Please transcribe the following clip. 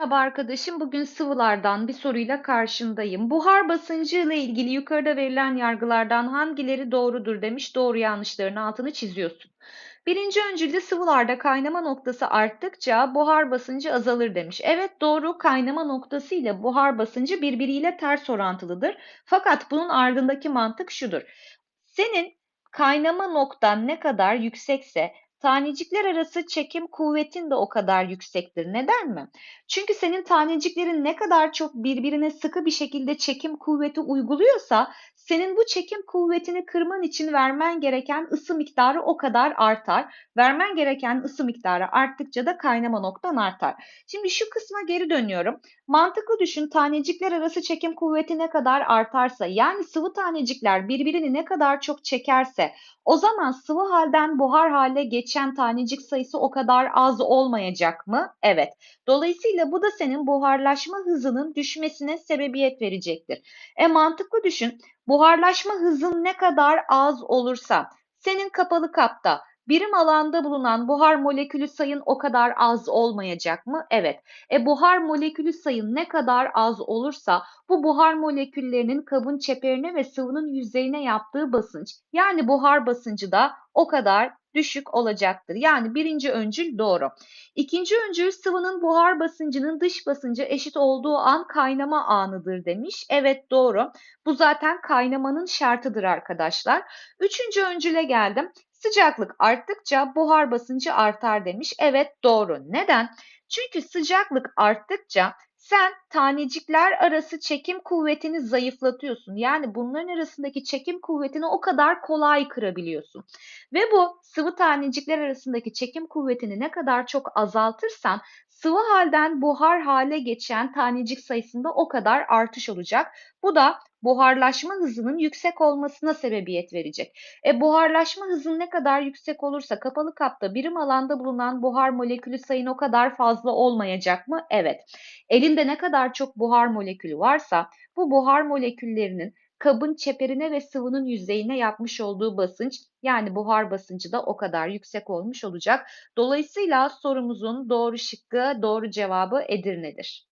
Merhaba arkadaşım, bugün sıvılardan bir soruyla karşındayım. Buhar basıncı ile ilgili yukarıda verilen yargılardan hangileri doğrudur demiş, doğru yanlışların altını çiziyorsun. Birinci öncülde sıvılarda kaynama noktası arttıkça buhar basıncı azalır demiş. Evet doğru, kaynama noktası ile buhar basıncı birbiriyle ters orantılıdır. Fakat bunun ardındaki mantık şudur. Senin kaynama noktan ne kadar yüksekse tanecikler arası çekim kuvvetin de o kadar yüksektir. Neden mi? Çünkü senin taneciklerin ne kadar çok birbirine sıkı bir şekilde çekim kuvveti uyguluyorsa senin bu çekim kuvvetini kırman için vermen gereken ısı miktarı o kadar artar. Vermen gereken ısı miktarı arttıkça da kaynama noktan artar. Şimdi şu kısma geri dönüyorum. Mantıklı düşün tanecikler arası çekim kuvveti ne kadar artarsa yani sıvı tanecikler birbirini ne kadar çok çekerse o zaman sıvı halden buhar hale geçen tanecik sayısı o kadar az olmayacak mı? Evet. Dolayısıyla bu da senin buharlaşma hızının düşmesine sebebiyet verecektir. E mantıklı düşün. Buharlaşma hızın ne kadar az olursa senin kapalı kapta birim alanda bulunan buhar molekülü sayın o kadar az olmayacak mı? Evet. E buhar molekülü sayın ne kadar az olursa bu buhar moleküllerinin kabın çeperine ve sıvının yüzeyine yaptığı basınç yani buhar basıncı da o kadar düşük olacaktır. Yani birinci öncül doğru. İkinci öncül sıvının buhar basıncının dış basıncı eşit olduğu an kaynama anıdır demiş. Evet doğru. Bu zaten kaynamanın şartıdır arkadaşlar. Üçüncü öncüle geldim. Sıcaklık arttıkça buhar basıncı artar demiş. Evet doğru. Neden? Çünkü sıcaklık arttıkça sen tanecikler arası çekim kuvvetini zayıflatıyorsun. Yani bunların arasındaki çekim kuvvetini o kadar kolay kırabiliyorsun. Ve bu sıvı tanecikler arasındaki çekim kuvvetini ne kadar çok azaltırsan sıvı halden buhar hale geçen tanecik sayısında o kadar artış olacak. Bu da buharlaşma hızının yüksek olmasına sebebiyet verecek. E, buharlaşma hızın ne kadar yüksek olursa kapalı kapta birim alanda bulunan buhar molekülü sayın o kadar fazla olmayacak mı? Evet. Elinde ne kadar çok buhar molekülü varsa bu buhar moleküllerinin kabın çeperine ve sıvının yüzeyine yapmış olduğu basınç yani buhar basıncı da o kadar yüksek olmuş olacak. Dolayısıyla sorumuzun doğru şıkkı, doğru cevabı Edirne'dir.